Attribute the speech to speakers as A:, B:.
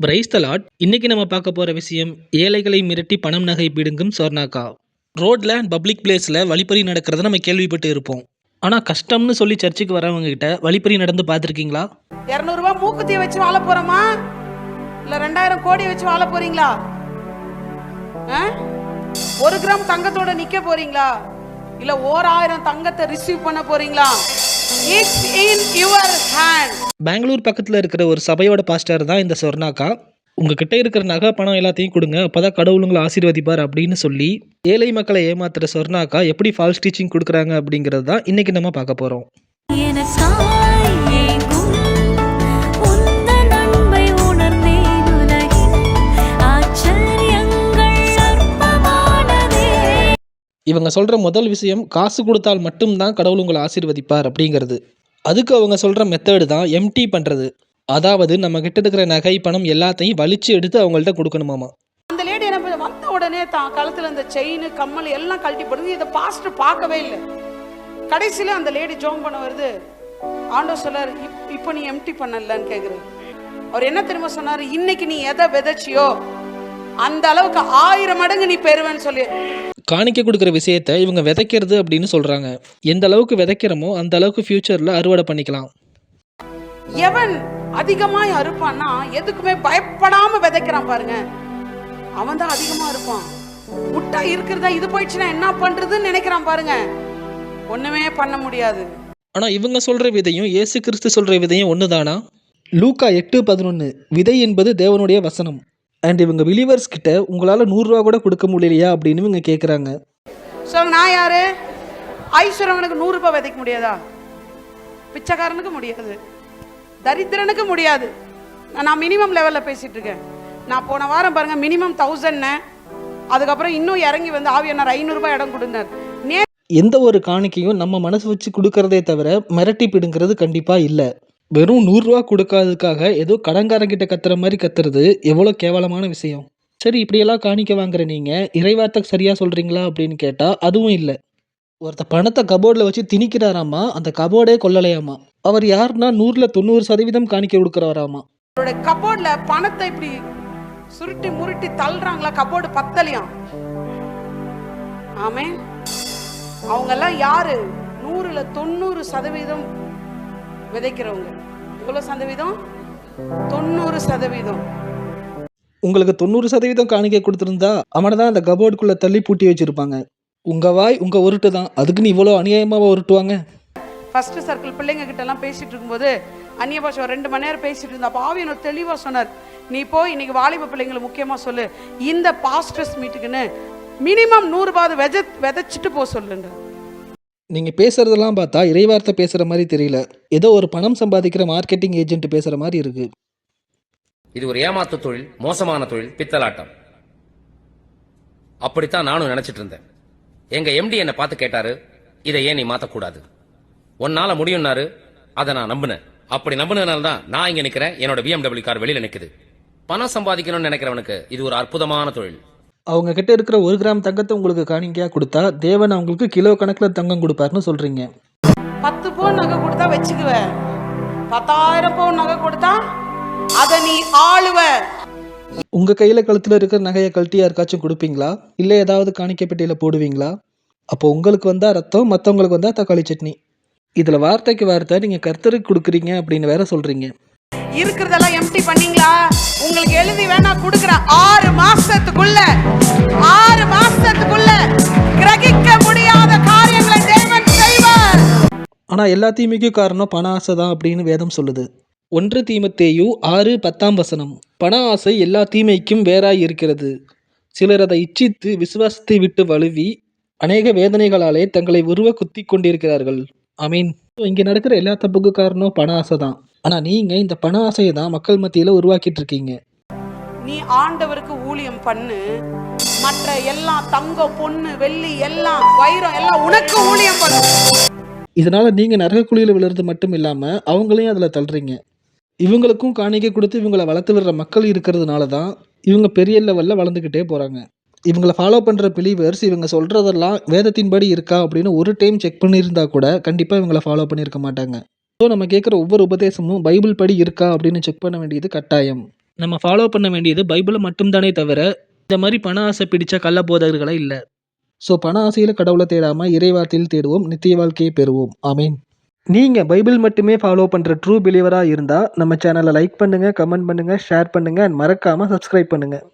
A: Praise the Lord இன்னைக்கு நம்ம பார்க்க போகிற விஷயம் ஏழைகளை மிரட்டி பணம் நகை பிடுங்கும் சொர்ணாக்கா. ரோட்ல அண்ட் பப்ளிக் பிளேஸில் வழிப்பறி நடக்கிறத நம்ம கேள்விப்பட்டு இருப்போம். ஆனால் கஷ்டம்னு சொல்லி சர்ச்சுக்கு வரவங்க கிட்ட வழிப்பறி நடந்து பார்த்துருக்கீங்களா?
B: இரநூறுபா மூக்குத்தி வச்சு வாழ போகிறோமா இல்லை ரெண்டாயிரம் கோடி வச்சு வாழ போகிறீங்களா ஆ? ஒரு கிராம் தங்கத்தோட நிற்க போறீங்களா? இல்லை ஓர் ஆயிரம் தங்கத்தை ரிசீவ் பண்ண போகிறீங்களா it's in your hand
A: Bangalore பக்கத்தில் இருக்கிற ஒரு சபையோட பாஸ்டர் தான் இந்த சொர்ணாக்கா. உங்ககிட்ட இருக்கிற நகை பணம் எல்லாத்தையும் கொடுங்க. அப்பதான் கடவுள் உங்களை ஆசீர்வதிப்பார் அப்படின்னு சொல்லி ஏழை மக்களை ஏமாத்துற சொர்ணாக்கா எப்படி ஃபால்ஸ் டீச்சிங் கொடுக்குறாங்க அப்படிங்கிறது தான் இன்னைக்கு நம்ம பார்க்க போகிறோம் இவங்க சொல்கிற முதல் விஷயம் காசு கொடுத்தால் மட்டும்தான் கடவுள் உங்களை ஆசீர்வதிப்பார் அப்படிங்கிறது. அதுக்கு அவங்க சொல்கிற மெத்தடு தான் எம்டி பண்ணுறது அதாவது நம்ம கிட்ட இருக்கிற நகை பணம் எல்லாத்தையும் வலிச்சு எடுத்து அவங்கள்ட்ட கொடுக்கணுமாமா.
B: அந்த லேடி என்ன வந்த உடனே தான் கழுத்துல இந்த செயின் கம்மல் எல்லாம் கழட்டி போடுது. இதை பாஸ்டர் பார்க்கவே இல்லை. கடைசியில அந்த லேடி ஜோங் பண்ண வருது. ஆண்டோ சொல்லாரு "இப்- இப்போ நீ எம்டி பண்ணலன்னு கேக்குறாரு. அவர் என்ன தெரியுமா சொன்னாரு? இன்னைக்கு நீ எதை விதைச்சியோ அந்த அளவுக்கு ஆயிரம் மடங்கு நீ பெறுவேன்னு சொல்லி.
A: காணிக்க கொடுக்குற விஷயத்த இவங்க விதைக்கிறது அப்படின்னு சொல்கிறாங்க எந்த அளவுக்கு விதைக்கிறோமோ அந்த அளவுக்கு ஃப்யூச்சரில் அறுவடை பண்ணிக்கலாம்.
B: எவன் அதிகமாய் அறுப்பான்னா எதுக்குமே பயப்படாம விதைக்கிறான் பாருங்க. அவன் தான் அதிகமா இருப்பான் முட்டா இருக்கிறதா இது போயிடுச்சுன்னா என்ன பண்றதுன்னு நினைக்கிறான் பாருங்க. ஒண்ணுமே பண்ண முடியாது.
A: ஆனால் இவங்க சொல்கிற விதையும் இயேசு கிறிஸ்து சொல்கிற விதையும் ஒன்று தானா லூக்கா எட்டு பதினொன்று விதை என்பது தேவனுடைய வசனம். அண்ட் இவங்க பிலீவர்ஸ் கிட்ட உங்களால் நூறுரூவா கூட கொடுக்க முடியலையா அப்படின்னு இவங்க கேட்குறாங்க
B: சொல்லுங்க நான் யாரு? ஐஸ்வரவனுக்கு நூறு ரூபாய் விதைக்க முடியாதா? பிச்சைக்காரனுக்கு முடியாது. தரித்திரனுக்கு முடியாது. நான் மினிமம் லெவலில் பேசிட்டு இருக்கேன். நான் போன வாரம் பாருங்க மினிமம் தௌசண்ட்னு அதுக்கப்புறம் இன்னும் இறங்கி வந்து ஆவியனார் ஐநூறுரூபா இடம் கொடுத்தார். நே
A: எந்த ஒரு காணிக்கையும் நம்ம மனசு வச்சு கொடுக்கறதே தவிர மிரட்டி பிடுங்கிறது கண்டிப்பாக இல்லை. வெறும் நூறுரூவா கொடுக்காததுக்காக ஏதோ கடன்காரங்கிட்ட கத்துற மாதிரி கத்துறது எவ்வளோ கேவலமான விஷயம். சரி இப்படியெல்லாம் காணிக்க வாங்குற நீங்கள் இறைவார்த்தை சரியாக சொல்கிறீங்களா அப்படின்னு கேட்டால் அதுவும் இல்லை. ஒருத்த பணத்தை கபோர்டில் வச்சு திணிக்கிறாராமா அந்த கபோர்டே கொள்ளலையாமா? அவர் யாருன்னா நூறில் தொண்ணூறு சதவீதம் காணிக்க கொடுக்குறவராமா?
B: அவரோட கபோர்டில் பணத்தை இப்படி சுருட்டி முருட்டி தள்ளுறாங்களா? கபோர்டு பத்தலையாம். ஆமே அவங்க எல்லாம் யாரு? நூறுல தொண்ணூறு சதவீதம் விதைக்கிறவங்க. எவ்வளவு சதவீதம்? தொண்ணூறு சதவீதம்.
A: உங்களுக்கு தொண்ணூறு சதவீதம் காணிக்க கொடுத்துருந்தா அவனை தான் அந்த கபோர்டுக்குள்ளே தள்ளி பூட்டி வச்சுருப்பாங்க. உங்கள் வாய் உங்கள் உருட்டு தான். அதுக்குன்னு இவ்வளோ அநியாயமாக உருட்டுவாங்க?
B: ஃபர்ஸ்ட் சர்க்கிள் பிள்ளைங்க கிட்ட எல்லாம் பேசிட்டு இருக்கும்போது அந்நிய பாஷை ஒரு ரெண்டு மணி நேரம் பேசிட்டு இருந்தா அப்போ ஆவியனர் தெளிவா சொன்னார். நீ போய் இன்னைக்கு வாலிப பிள்ளைங்களை முக்கியமா சொல்லு. இந்த பாஸ்டர்ஸ் மீட்டுக்குன்னு மினிமம் நூறுபாவது விதை விதைச்சிட்டு போக சொல்லுங்க
A: நீங்கள் பேசுகிறதெல்லாம் பார்த்தா இறைவார்த்தை பேசுகிற மாதிரி தெரியல. ஏதோ ஒரு பணம் சம்பாதிக்கிற மார்க்கெட்டிங் ஏஜென்ட் பேசுகிற மாதிரி இருக்கு.
C: இது ஒரு ஏமாத்து தொழில் மோசமான தொழில் பித்தலாட்டம். அப்படித்தான் நானும் நினைச்சிட்டு இருந்தேன். எங்க எம்டி என்னை பார்த்து கேட்டாரு இதை ஏன் நீ மாத்தக்கூடாது? ஒன்னால முடியும்னாரு அதை நான் நம்பினேன். அப்படி நம்பினதுனால தான் நான் இங்க நிக்கிறேன் என்னோட பிஎம்டபிள்யூ கார் வெளியில நிக்குது. பணம் சம்பாதிக்கணும்னு நினைக்கிறவனுக்கு இது ஒரு அற்புதமான தொழில்.
A: அவங்க கிட்ட இருக்கிற ஒரு கிராம் தங்கத்தை உங்களுக்கு காணிக்கையாக கொடுத்தா தேவன் அவங்களுக்கு கிலோ கணக்கில் தங்கம் கொடுப்பாருன்னு சொல்கிறீங்க
B: பத்து பவுன் நகை கொடுத்தா வச்சுக்குவ. பத்தாயிரம் பவுன் நகை கொடுத்தா அதை நீ ஆளுவ.
A: உங்கள் கையில் கழுத்தில் இருக்கிற நகையை கழட்டி யாருக்காச்சும் கொடுப்பீங்களா? இல்லை ஏதாவது காணிக்கை பெட்டியில் போடுவீங்களா? அப்போ உங்களுக்கு வந்தால் ரத்தம் மற்றவங்களுக்கு வந்தால் தக்காளி சட்னி. இதில் வார்த்தைக்கு வார்த்தை நீங்கள் கர்த்தருக்கு கொடுக்குறீங்க அப்படின்னு வேற சொல்கிறீங்க
B: இருக்கிறதெல்லாம் எம்டி பண்ணீங்களா? உங்களுக்கு எழுதி வேணா கொடுக்குறேன். ஆறு மாசத்துக்குள்ள ஆறு மாசத்துக்குள்ள கிரகிக்க முடியாத காரியங்களை தேவன் செய்வார்.
A: ஆனால் எல்லா தீமைக்கும் காரணம் பண ஆசை தான் அப்படின்னு வேதம் சொல்லுது. ஒன்று தீமத்தேயு ஆறு பத்தாம் வசனம். பண ஆசை எல்லா தீமைக்கும் வேறாய் இருக்கிறது. சிலர் அதை இச்சித்து விசுவாசத்தை விட்டு வழுவி அநேக வேதனைகளாலே தங்களை உருவ குத்தி கொண்டிருக்கிறார்கள். ஐ இங்கே நடக்கிற எல்லா தப்புக்கு காரணம் பண ஆசை தான் ஆனால் நீங்கள் இந்த பண ஆசையை தான் மக்கள் மத்தியில் உருவாக்கிட்டு இருக்கீங்க.
B: நீ ஆண்டவருக்கு ஊழியம் பண்ணு. மற்ற எல்லாம் தங்கம் பொண்ணு வெள்ளி எல்லாம் வைரம் எல்லாம் உனக்கு ஊழியம் பண்ணு
A: இதனால் நீங்கள் நரக குழியில் விழுறது மட்டும் இல்லாமல் அவங்களையும் அதில் தள்ளுறீங்க. இவங்களுக்கும் காணிக்கை கொடுத்து இவங்களை வளர்த்து விடுற மக்கள் இருக்கிறதுனால தான் இவங்க பெரிய லெவலில் வளர்ந்துக்கிட்டே போகிறாங்க இவங்களை ஃபாலோ பண்ணுற பிலீவர்ஸ் இவங்க சொல்கிறதெல்லாம் வேதத்தின்படி இருக்கா அப்படின்னு ஒரு டைம் செக் பண்ணியிருந்தா கூட கண்டிப்பாக இவங்களை ஃபாலோ பண்ணியிருக்க மாட்டாங்க. ஸோ நம்ம கேட்குற ஒவ்வொரு உபதேசமும் பைபிள் படி இருக்கா அப்படின்னு செக் பண்ண வேண்டியது கட்டாயம். நம்ம ஃபாலோ பண்ண வேண்டியது பைபிளை மட்டும்தானே தவிர இந்த மாதிரி பண ஆசை பிடிச்ச கள்ள போதகர்களாக இல்லை. ஸோ பண ஆசையில் கடவுளை தேடாமல் இறைவார்த்தையில் தேடுவோம் நித்திய வாழ்க்கையை பெறுவோம். ஆமீன் நீங்கள் பைபிள் மட்டுமே ஃபாலோ பண்ணுற ட்ரூ பிலீவராக இருந்தால் நம்ம சேனலை லைக் பண்ணுங்கள் கமெண்ட் பண்ணுங்கள் ஷேர் பண்ணுங்கள் அண்ட் மறக்காமல் சப்ஸ்கிரைப் பண்ணுங்கள்